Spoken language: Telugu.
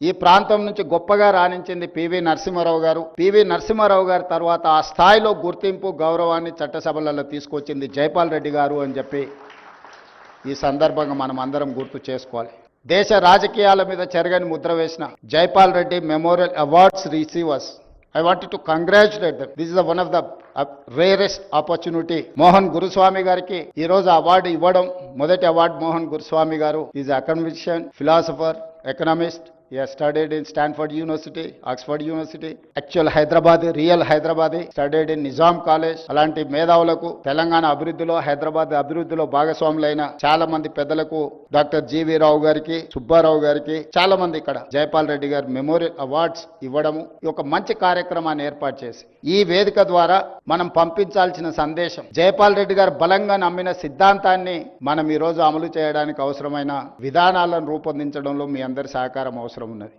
ఈ ప్రాంతం నుంచి గొప్పగా రాణించింది పివి నరసింహారావు గారు. పివి నరసింహారావు గారి తర్వాత ఆ స్థాయిలో గుర్తింపు గౌరవాన్ని చట్టసభలలో తీసుకొచ్చింది జైపాల్ రెడ్డి గారు అని చెప్పి ఈ సందర్భంగా మనం అందరం గుర్తు చేసుకోవాలి. దేశ రాజకీయాల మీద చెరగని ముద్ర వేసిన Jaipal Reddy memorial awards receivers. I want to congratulate them this is one of the rarest opportunity Mohan Guruswamy గారికి ఈ రోజు అవార్డు ఇవ్వడం మొదటి award Mohan Guruswamy garu. Is academician philosopher economist He has studied in Stanford University, Oxford University. Actual Hyderabad, real Hyderabad, studied in Nizam College. అలాంటి మేధావులకు తెలంగాణ అభివృద్ధిలో హైదరాబాద్ అభివృద్ధిలో భాగస్వాములైన చాలా మంది పెద్దలకు డాక్టర్ జీవి రావు గారికి సుబ్బారావు గారికి చాలా మంది ఇక్కడ జైపాల్ రెడ్డి గారి మెమోరియల్ అవార్డ్స్ ఇవ్వడము ఈ ఒక మంచి కార్యక్రమాన్ని ఏర్పాటు చేసి ఈ వేదిక ద్వారా మనం పంపించాల్సిన సందేశం జైపాల్ రెడ్డి గారు బలంగా నమ్మిన సిద్ధాంతాన్ని మనం ఈ రోజు అమలు చేయడానికి అవసరమైన విధానాలను రూపొందించడంలో మీ అందరి సహకారం అవసరం అవసరం ఉన్నది